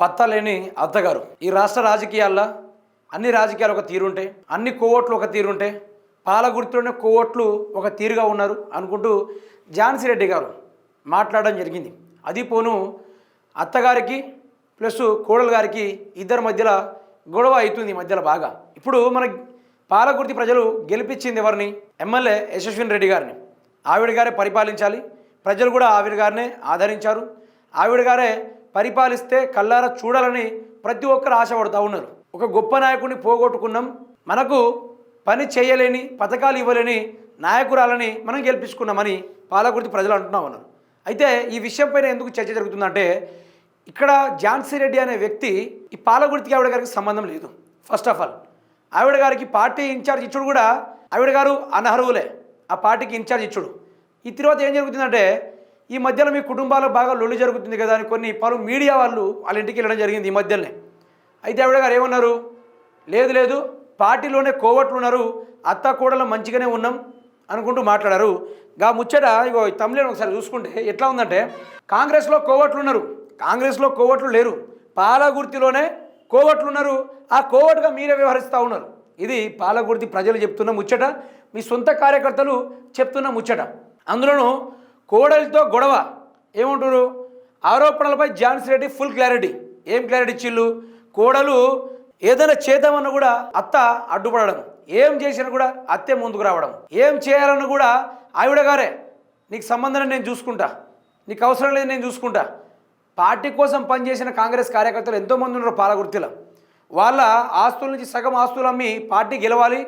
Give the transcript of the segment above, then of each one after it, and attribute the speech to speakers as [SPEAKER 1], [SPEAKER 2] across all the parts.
[SPEAKER 1] పత్తలేని అత్తగారు. ఈ రాష్ట్ర రాజకీయాల్లో అన్ని రాజకీయాలు ఒక తీరుంటాయి అన్ని కోవట్లు ఒక తీరుంటాయి పాలగుర్తులోనే కోవట్లు ఒక తీరుగా ఉన్నారు అనుకుంటూ ఝాన్సీ రెడ్డి గారు మాట్లాడడం జరిగింది. అది పోను అత్తగారికి ప్లస్ కోడలు గారికి ఇద్దరి మధ్యలో గొడవ అవుతుంది మధ్యలో బాగా. ఇప్పుడు మన పాలకుర్తి ప్రజలు గెలిపించింది ఎవరిని? ఎమ్మెల్యే యశస్విని రెడ్డి గారిని. ఆవిడ గారే పరిపాలించాలి. ప్రజలు కూడా ఆవిడ గారినే ఆదరించారు. ఆవిడ గారే పరిపాలిస్తే కల్లారా చూడాలని ప్రతి ఒక్కరు ఆశపడుతూ ఉన్నారు. ఒక గొప్ప నాయకుడిని పోగొట్టుకున్నాం. మనకు పని చేయలేని పథకాలు ఇవ్వలేని నాయకురాలని మనం గెలిపించుకున్నామని పాలకుర్తి ప్రజలు అంటున్నా ఉన్నారు. అయితే ఈ విషయంపైన ఎందుకు చర్చ జరుగుతుందంటే ఇక్కడ ఝాన్సీ రెడ్డి అనే వ్యక్తి ఈ పాలగుర్తికి ఆవిడ గారికి సంబంధం లేదు. ఫస్ట్ ఆఫ్ ఆల్ ఆవిడ గారికి పార్టీ ఇన్ఛార్జ్ ఇచ్చుడు కూడా ఆవిడ గారు అనర్హులే. ఆ పార్టీకి ఇన్ఛార్జ్ ఇచ్చుడు. ఈ తర్వాత ఏం జరుగుతుందంటే ఈ మధ్యలో మీ కుటుంబాల్లో బాగా లొల్లి జరుగుతుంది కదా అని కొన్ని పలు మీడియా వాళ్ళు వాళ్ళ ఇంటికి వెళ్ళడం జరిగింది ఈ మధ్యలోనే. అయితే ఆవిడ గారు ఏమన్నారు? లేదు లేదు పార్టీలోనే కోవట్లు ఉన్నారు అత్త కూడలు మంచిగానే ఉన్నాం అనుకుంటూ మాట్లాడారు. గా ముచ్చట ఇగో ఈ తమిళని ఒకసారి చూసుకుంటే ఎట్లా ఉందంటే కాంగ్రెస్లో కోవట్లు ఉన్నారు కాంగ్రెస్లో కోవట్లు లేరు పాలగుర్తిలోనే కోవట్లు ఉన్నారు ఆ కోవట్గా మీరే వ్యవహరిస్తూ ఉన్నారు. ఇది పాలగుర్తి ప్రజలు చెప్తున్న ముచ్చట మీ సొంత కార్యకర్తలు చెప్తున్న ముచ్చట. అందులోనూ కోడలితో గొడవ. ఏమంటారు ఆరోపణలపై ఝాన్సీ రెడ్డి ఫుల్ క్లారిటీ. ఏం క్లారిటీ ఇచ్చిళ్ళు? కోడలు ఏదైనా చేద్దామన్నా కూడా అత్త అడ్డుపడడం. ఏం చేసినా కూడా అత్తే ముందుకు రావడం. ఏం చేయాలన్నా కూడా ఆవిడ గారే. నీకు సంబంధం నేను చూసుకుంటా. నీకు అవసరం లేదు నేను చూసుకుంటా. పార్టీ కోసం పనిచేసిన కాంగ్రెస్ కార్యకర్తలు ఎంతోమంది ఉన్నారు పాలగుర్తిలో వాళ్ళ ఆస్తుల నుంచి సగం ఆస్తులు అమ్మి పార్టీ గెలవాలి.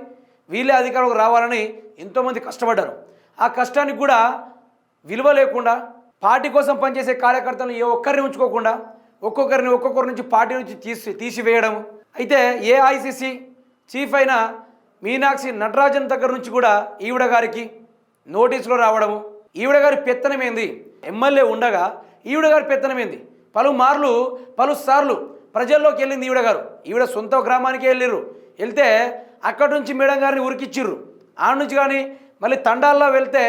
[SPEAKER 1] వీళ్ళే అధికారంలోకి రావాలని ఎంతోమంది కష్టపడ్డారు. ఆ కష్టానికి కూడా విలువ లేకుండా పార్టీ కోసం పనిచేసే కార్యకర్తలను ఏ ఒక్కరిని ఉంచుకోకుండా ఒక్కొక్కరిని ఒక్కొక్కరి నుంచి పార్టీ నుంచి తీసి తీసివేయడం అయితే ఏఐసిసి చీఫ్ అయిన మీనాక్షి నటరాజన్ దగ్గర నుంచి కూడా ఈవిడ గారికి నోటీసులు రావడము. ఈవిడ గారి పెత్తనమేంది ఎమ్మెల్యే ఉండగా ఈవిడ గారి పెత్తనమేంది పలుమార్లు పలు సార్లు ప్రజల్లోకి వెళ్ళింది ఈవిడ గారు. ఈవిడ సొంత గ్రామానికి వెళ్ళిర్రు. వెళ్తే అక్కడి నుంచి మేడం గారిని ఉరికిచ్చిర్రు. ఆడ నుంచి కానీ మళ్ళీ తండాల్లో వెళ్తే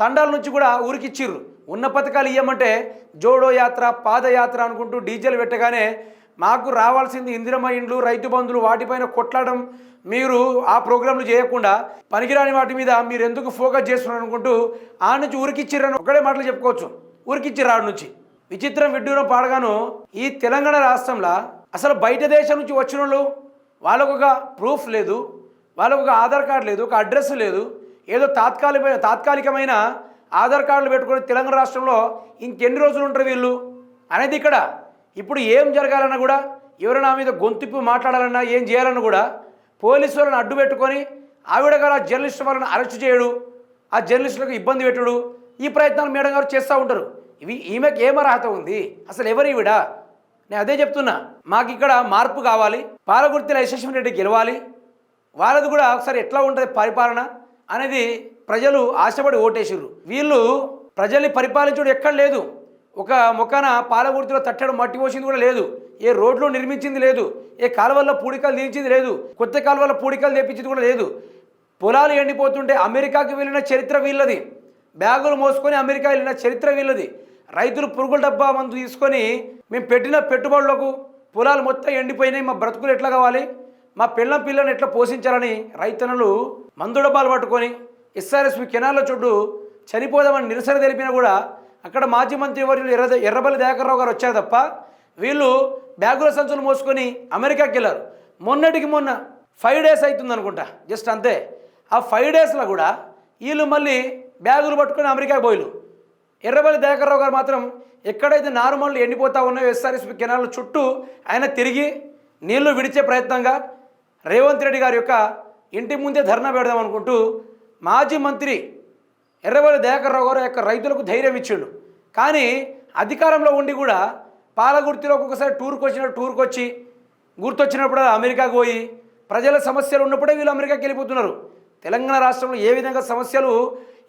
[SPEAKER 1] తండాల నుంచి కూడా ఊరికిచ్చిర్రు. ఉన్న పథకాలు ఇవ్వమంటే జోడో యాత్ర పాదయాత్ర అనుకుంటూ డీజిల్ పెట్టగానే మాకు రావాల్సింది ఇందిరమ్మ ఇండ్లు రైతు బంధులు వాటిపైన కొట్లాడడం మీరు ఆ ప్రోగ్రాంలు చేయకుండా పనికిరాని వాటి మీద మీరు ఎందుకు ఫోకస్ చేస్తున్నారు అనుకుంటూ ఆ నుంచి ఊరికిచ్చిర్రని ఒకటే మాటలు చెప్పుకోవచ్చు. ఉరికిచ్చిర్రు ఆడ నుంచి. విచిత్రం విడ్డూరం పాడగాను ఈ తెలంగాణ రాష్ట్రంలో అసలు బయట దేశం నుంచి వచ్చిన వాళ్ళు వాళ్ళకు ఒక ప్రూఫ్ లేదు వాళ్ళకు ఒక ఆధార్ కార్డు లేదు ఒక అడ్రస్ లేదు. ఏదో తాత్కాలికమైన తాత్కాలికమైన ఆధార్ కార్డులు పెట్టుకొని తెలంగాణ రాష్ట్రంలో ఇంకెన్ని రోజులు ఉంటారు వీళ్ళు? అనేది ఇక్కడ ఇప్పుడు ఏం జరగాలన్నా కూడా ఎవరైనా మీద గొంతుప్పి మాట్లాడాలన్నా ఏం చేయాలన్నా కూడా పోలీసు వాళ్ళని అడ్డు పెట్టుకొని ఆవిడ గారు ఆ జర్నలిస్ట్ వాళ్ళని అరెస్ట్ చేయడు ఆ జర్నలిస్టులకు ఇబ్బంది పెట్టుడు. ఈ ప్రయత్నాలు మేడం గారు చేస్తూ ఉంటారు. ఇవి ఈమెకి ఏం అర్హత ఉంది? అసలు ఎవరు ఈవిడ? నేను అదే చెప్తున్నా. మాకు ఇక్కడ మార్పు కావాలి. పాలగుర్తిలో యశస్వి రెడ్డి గెలవాలి. వాళ్ళది కూడా ఒకసారి ఎట్లా ఉంటుంది పరిపాలన? అనేది ప్రజలు ఆశపడి ఓటేసిర్రు. వీళ్ళు ప్రజల్ని పరిపాలించడం ఎక్కడ లేదు. ఒక మొక్కన పాలగుర్తిలో తట్టడం మట్టి పోసింది కూడా లేదు. ఏ రోడ్లు నిర్మించింది లేదు. ఏ కాలువల్లో పూడికలు తీర్చింది లేదు. కొత్త కాలువల్లో పూడికలు తెప్పించింది కూడా లేదు. పొలాలు ఎండిపోతుంటే అమెరికాకి వెళ్ళిన చరిత్ర వీళ్ళది. బ్యాగులు మోసుకొని అమెరికా వెళ్ళిన చరిత్ర వీళ్ళది. రైతులు పురుగుల డబ్బా మందు తీసుకొని మేము పెట్టిన పెట్టుబడులకు పొలాలు మొత్తం ఎండిపోయినాయి. మా బ్రతుకులు ఎట్లా కావాలి? మా పిల్లం పిల్లని ఎట్లా పోషించాలని రైతన్నలు మందు పట్టుకొని ఎస్ఆర్ఎస్పి కెనాల్లో చుట్టూ చనిపోదామని నిరసన తెలిపినా కూడా అక్కడ మాజీ మంత్రి వర్యులు ఎర్ర ఎర్రబల్లి దయాకర్రావు గారు వచ్చారు తప్ప వీళ్ళు బ్యాగుల సంచులు మోసుకొని అమెరికాకి వెళ్ళారు. మొన్నటికి మొన్న ఫైవ్ డేస్ అవుతుంది అనుకుంటా. జస్ట్ అంతే. ఆ ఫైవ్ డేస్లో కూడా వీళ్ళు మళ్ళీ బ్యాగులు పట్టుకొని అమెరికాకి పోయిలు ఎర్రబల్లి దయాకర్రావు గారు మాత్రం ఎక్కడైతే నారుమల్లు ఎండిపోతా ఉన్నాయో ఎస్ఆర్ఎస్పి కెనాల్ చుట్టూ ఆయన తిరిగి నీళ్ళు విడిచే ప్రయత్నంగా రేవంత్ రెడ్డి గారి యొక్క ఇంటి ముందే ధర్నా పెడదాం అనుకుంటూ మాజీ మంత్రి ఎర్రవల్లి దయాకర్రావు గారు యొక్క రైతులకు ధైర్యం ఇచ్చిండు. కానీ అధికారంలో ఉండి కూడా పాలగుర్తిలో ఒక్కొక్కసారి టూర్కి వచ్చిన టూర్కి వచ్చి గుర్తొచ్చినప్పుడు అమెరికాకు పోయి ప్రజల సమస్యలు ఉన్నప్పుడే వీళ్ళు అమెరికాకి వెళ్ళిపోతున్నారు. తెలంగాణ రాష్ట్రంలో ఏ విధంగా సమస్యలు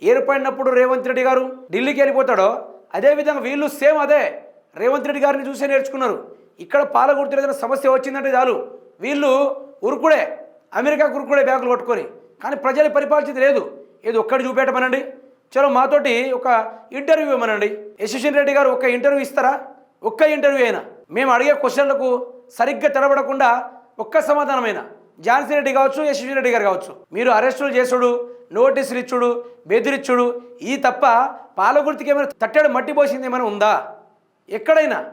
[SPEAKER 1] ఏర్పడినప్పుడు రేవంత్ రెడ్డి గారు ఢిల్లీకి వెళ్ళిపోతాడో అదేవిధంగా వీళ్ళు సేమ్ అదే రేవంత్ రెడ్డి గారిని చూసే నేర్చుకున్నారు. ఇక్కడ పాలగుర్తిలో ఏదైనా సమస్య వచ్చిందంటే చాలు. వీళ్ళు ఉరుకుడే అమెరికా ఉరుకుడే బ్యాగులు కొట్టుకొని. కానీ ప్రజలు పరిపాలించేది లేదు. ఏదో ఒక్కటి చూపెట్టమనండి. చలో మాతోటి ఒక ఇంటర్వ్యూ ఇవ్వమనండి. యశస్విని రెడ్డి గారు ఒక ఇంటర్వ్యూ ఇస్తారా? ఒక్క ఇంటర్వ్యూ అయినా. మేము అడిగే క్వశ్చన్లకు సరిగ్గా తెలబడకుండా ఒక్క సమాధానమైన. ఝాన్సీ రెడ్డి కావచ్చు యశస్వి రెడ్డి గారు కావచ్చు. మీరు అరెస్టులు చేసుడు నోటీసులు ఇచ్చుడు బెదిరిచ్చుడు. ఈ తప్ప పాలగుర్తికి ఏమైనా తట్టెడు మట్టి పోసింది ఏమైనా ఉందా? ఎక్కడైనా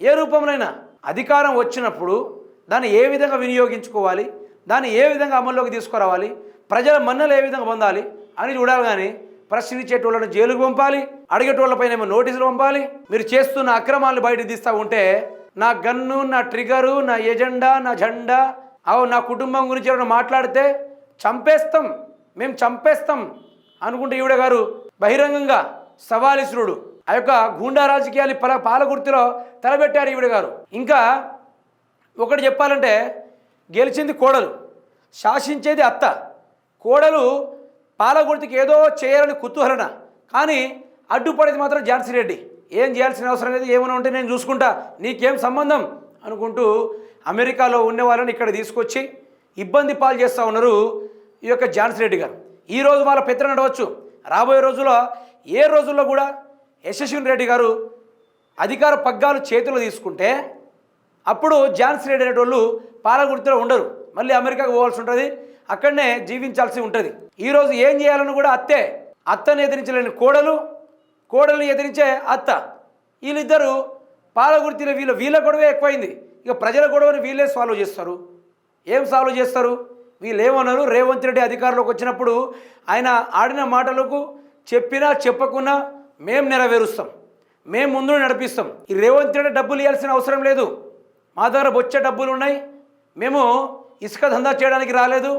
[SPEAKER 1] ఏ రూపంలోనైనా. అధికారం వచ్చినప్పుడు దాన్ని ఏ విధంగా వినియోగించుకోవాలి? దాన్ని ఏ విధంగా అమల్లోకి తీసుకురావాలి? ప్రజల మన్నలు ఏ విధంగా పొందాలి? అని చూడాలి కానీ ప్రశ్నించేటోళ్ళను జైలుకు పంపాలి అడిగేటోళ్ళపైన ఏమో నోటీసులు పంపాలి. మీరు చేస్తున్న అక్రమాలను బయట తీస్తూ ఉంటే నా గన్ను నా ట్రిగరు నా ఎజెండా నా జెండా అవు నా కుటుంబం గురించి ఎవరైనా మాట్లాడితే చంపేస్తాం మేము చంపేస్తాం అనుకుంటే ఈవిడ గారు బహిరంగంగా సవాలిసురుడు. ఆ యొక్క గూండా రాజకీయాలు పల పాలగుర్తిలో తలబెట్టారు ఈవిడ గారు. ఇంకా ఒకటి చెప్పాలంటే గెలిచింది కోడలు శాసించేది అత్త. కోడలు పాలగుర్తికి ఏదో చేయాలని కుతూహలన కానీ అడ్డుపడేది మాత్రం ఝాన్సీ రెడ్డి. ఏం చేయాల్సిన అవసరం లేదు ఏమైనా ఉంటే నేను చూసుకుంటా నీకేం సంబంధం? అనుకుంటూ అమెరికాలో ఉన్న వాళ్ళని ఇక్కడ తీసుకొచ్చి ఇబ్బంది పాలు చేస్తూ ఉన్నారు ఈ యొక్క ఝాన్సీ రెడ్డి గారు. ఈరోజు వాళ్ళ పిత్ర నడవచ్చు. రాబోయే రోజుల్లో ఏ రోజుల్లో కూడా యశస్విని రెడ్డి గారు అధికార పగ్గాలు చేతిలో తీసుకుంటే అప్పుడు ఝాన్సీ రెడ్డి అనేటోళ్ళు పాలగుర్తిలో ఉండరు. మళ్ళీ అమెరికాకు పోవాల్సి ఉంటుంది. అక్కడనే జీవించాల్సి ఉంటుంది. ఈరోజు ఏం చేయాలని కూడా అత్తే అత్తని ఎదిరించలేని కోడలు కోడల్ని ఎదిరించే అత్త. వీళ్ళిద్దరూ పాలగుర్తిలో వీళ్ళ వీళ్ళ గొడవే ఎక్కువైంది. ఇక ప్రజల గొడవని వీళ్ళే సాల్వ్ చేస్తారు. ఏం సాల్వ్ చేస్తారు? వీళ్ళు ఏమన్నారు రేవంత్ రెడ్డి అధికారంలోకి వచ్చినప్పుడు ఆయన ఆడిన మాటలకు చెప్పినా చెప్పకున్నా మేము నెరవేరుస్తాం. మేము ముందు నడిపిస్తాం. ఈ రేవంత్ రెడ్డి డబ్బులు ఇవ్వాల్సిన అవసరం లేదు. మా దగ్గర బొచ్చే డబ్బులు ఉన్నాయి. మేము ఇసుక దందా చేయడానికి రాలేదు.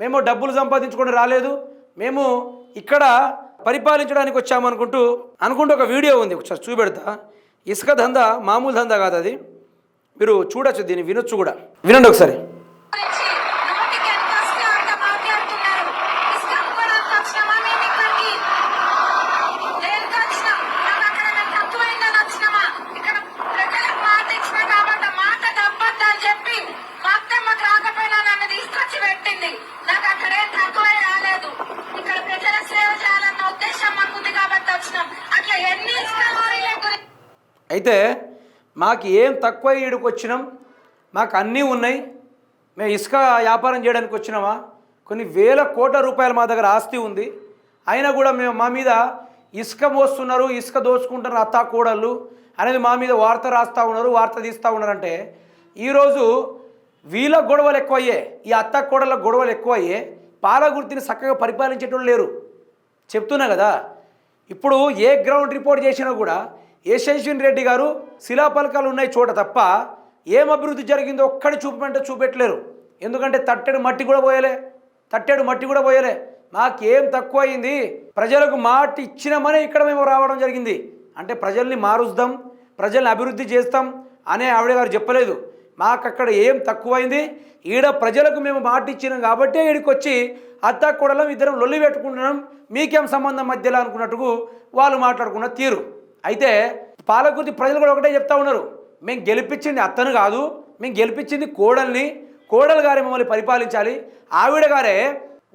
[SPEAKER 1] మేము డబ్బులు సంపాదించుకుని రాలేదు. మేము ఇక్కడ పరిపాలించడానికి వచ్చామనుకుంటూ అనుకుంటూ ఒక వీడియో ఉంది. ఒకసారి చూపెడతా. ఇసుక దందా మామూలు దందా కాదు అది. మీరు చూడొచ్చు దీన్ని వినొచ్చు కూడా. వినండి ఒకసారి
[SPEAKER 2] గురించి నోటికి ఎంత వస్తే అంత మాట్లాడుతున్నారు ఇష్టం కూడా వచ్చినామా మేము ఇక్కడికి దేనికి వచ్చినాం నాకు అక్కడ మేము తక్కువైందని వచ్చినామా ఇక్కడ ప్రజలకు మాట ఇచ్చిన కాబట్టి ఆ మాట తప్పద్దు అని చెప్పి మా అత్తమ్మకు రాకపోయినా నన్ను తీసుకొచ్చి పెట్టింది నాకు అక్కడే తక్కువే రాలేదు ఇక్కడ ప్రజల సేవ చేయాలన్న ఉద్దేశం మాకుంది కాబట్టి వచ్చినాం అట్లా ఎన్ని ఇష్టం గురించి
[SPEAKER 1] అయితే మాకు ఏం తక్కువ ఈడికి వచ్చినాం? మాకు అన్నీ ఉన్నాయి. మేము ఇసుక వ్యాపారం చేయడానికి వచ్చినామా? కొన్ని వేల కోట్ల రూపాయలు మా దగ్గర ఆస్తి ఉంది. అయినా కూడా మేము మా మీద ఇసుక మోస్తున్నారు ఇసుక దోచుకుంటున్నారు అత్తా కూడళ్ళు అనేది మా మీద వార్త రాస్తూ ఉన్నారు వార్త తీస్తూ ఉన్నారంటే ఈరోజు వీళ్ళ గొడవలు ఎక్కువయ్యే ఈ అత్త కూడళ్ళ గొడవలు ఎక్కువయ్యే పాలగుర్తిని చక్కగా పరిపాలించేటోళ్ళు లేరు. చెప్తున్నా కదా ఇప్పుడు ఏ గ్రౌండ్ రిపోర్ట్ చేసినా కూడా యశేషన్ రెడ్డి గారు? శిలాపలకాలు ఉన్నాయి చోట తప్ప ఏం అభివృద్ధి జరిగిందో ఒక్కడి చూపమంటే చూపెట్టలేరు. ఎందుకంటే తట్టెడు మట్టి కూడా పోయలే. తట్టెడు మట్టి కూడా పోయలే. మాకేం తక్కువ అయింది. ప్రజలకు మాట ఇచ్చినామనే ఇక్కడ మేము రావడం జరిగింది. అంటే ప్రజల్ని మారుస్తాం ప్రజల్ని అభివృద్ధి చేస్తాం అనే ఆవిడ గారు చెప్పలేదు. మాకు అక్కడ ఏం తక్కువైంది ఈడ ప్రజలకు మేము మాట ఇచ్చినాం కాబట్టే ఈడికి వచ్చి అత్త కూడలం ఇద్దరం లొల్లి పెట్టుకుంటున్నాం మీకేం సంబంధం మధ్యలో అనుకున్నట్టుకు వాళ్ళు మాట్లాడుకున్న తీరు. అయితే పాలకుర్తి ప్రజలు కూడా ఒకటే చెప్తా ఉన్నారు. మేము గెలిపించింది అత్తను కాదు మేము గెలిపించింది కోడల్ని కోడలు గారే మమ్మల్ని పరిపాలించాలి. ఆవిడ గారే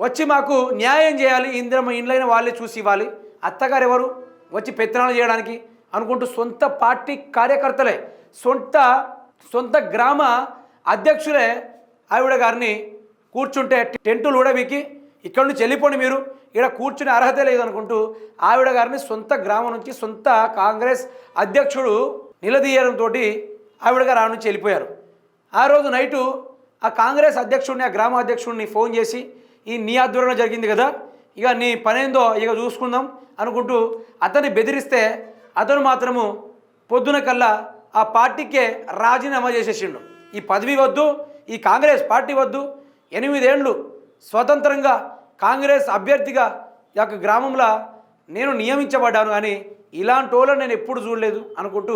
[SPEAKER 1] వచ్చి మాకు న్యాయం చేయాలి ఇంద్రమ ఇండ్లైన వాళ్ళే చూసి ఇవ్వాలి. అత్తగారు ఎవరు? వచ్చి పెత్తనాలు చేయడానికి అనుకుంటూ సొంత పార్టీ కార్యకర్తలే సొంత సొంత గ్రామ అధ్యక్షులే ఆవిడ గారిని కూర్చుంటే టెంటులు ఊడబీకి ఇక్కడ నుంచి వెళ్ళిపోండి మీరు. ఇక్కడ కూర్చునే అర్హత లేదనుకుంటూ ఆవిడ గారిని సొంత గ్రామం నుంచి సొంత కాంగ్రెస్ అధ్యక్షుడు నిలదీయడంతో ఆవిడ గారు ఆ నుంచి వెళ్ళిపోయారు. ఆ రోజు నైటు ఆ కాంగ్రెస్ అధ్యక్షుడిని ఆ గ్రామ అధ్యక్షుడిని ఫోన్ చేసి ఈ నీ ఆధ్వర్యంలో జరిగింది కదా ఇక నీ పనేందో ఇక చూసుకుందాం అనుకుంటూ అతన్ని బెదిరిస్తే అతను మాత్రము పొద్దున కల్లా ఆ పార్టీకే రాజీనామా చేసేసిండు. ఈ పదవి వద్దు ఈ కాంగ్రెస్ పార్టీ వద్దు ఎనిమిదేండ్లు స్వతంత్రంగా కాంగ్రెస్ అభ్యర్థిగా ఈ యొక్క గ్రామంలో నేను నియమించబడ్డాను కానీ ఇలాంటి వాళ్ళని నేను ఎప్పుడు చూడలేదు అనుకుంటూ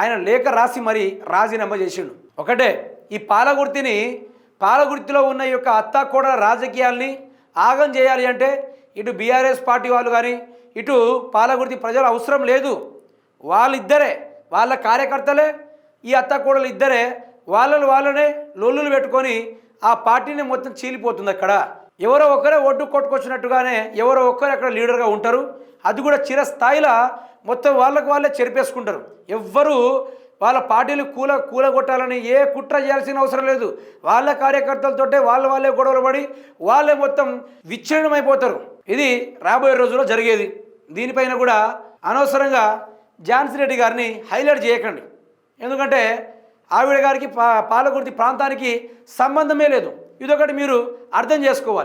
[SPEAKER 1] ఆయన లేఖ రాసి మరి రాజీనామా చేసిండు. ఒకటే ఈ పాలగుర్తిని పాలగుర్తిలో ఉన్న ఈ యొక్క అత్తాకోడల రాజకీయాల్ని ఆగం చేయాలి అంటే ఇటు బీఆర్ఎస్ పార్టీ వాళ్ళు కానీ ఇటు పాలగుర్తి ప్రజలు అవసరం లేదు. వాళ్ళిద్దరే వాళ్ళ కార్యకర్తలే ఈ అత్తకోడలు ఇద్దరే వాళ్ళని వాళ్ళనే లొల్లులు పెట్టుకొని ఆ పార్టీని మొత్తం చీలిపోతుంది అక్కడ. ఎవరో ఒకరే ఒడ్డు కొట్టుకొచ్చినట్టుగానే ఎవరో ఒక్కరు అక్కడ లీడర్గా ఉంటారు. అది కూడా చిరస్థాయిలో మొత్తం వాళ్ళకు వాళ్ళే చెరిపేసుకుంటారు. ఎవ్వరు వాళ్ళ పార్టీలు కూల కూలగొట్టాలని ఏ కుట్ర చేయాల్సిన అవసరం లేదు. వాళ్ళ కార్యకర్తలతోటే వాళ్ళ వాళ్ళే గొడవలు పడి వాళ్ళే మొత్తం విచ్ఛిన్నమైపోతారు. ఇది రాబోయే రోజుల్లో జరిగేది. దీనిపైన కూడా అనవసరంగా ఝాన్సీ రెడ్డి గారిని హైలైట్ చేయకండి. ఎందుకంటే ఆవిడ గారికి పా పాలకుర్తి ప్రాంతానికి సంబంధమే లేదు. ఇదొకటి మీరు అర్థం చేసుకోవాలి.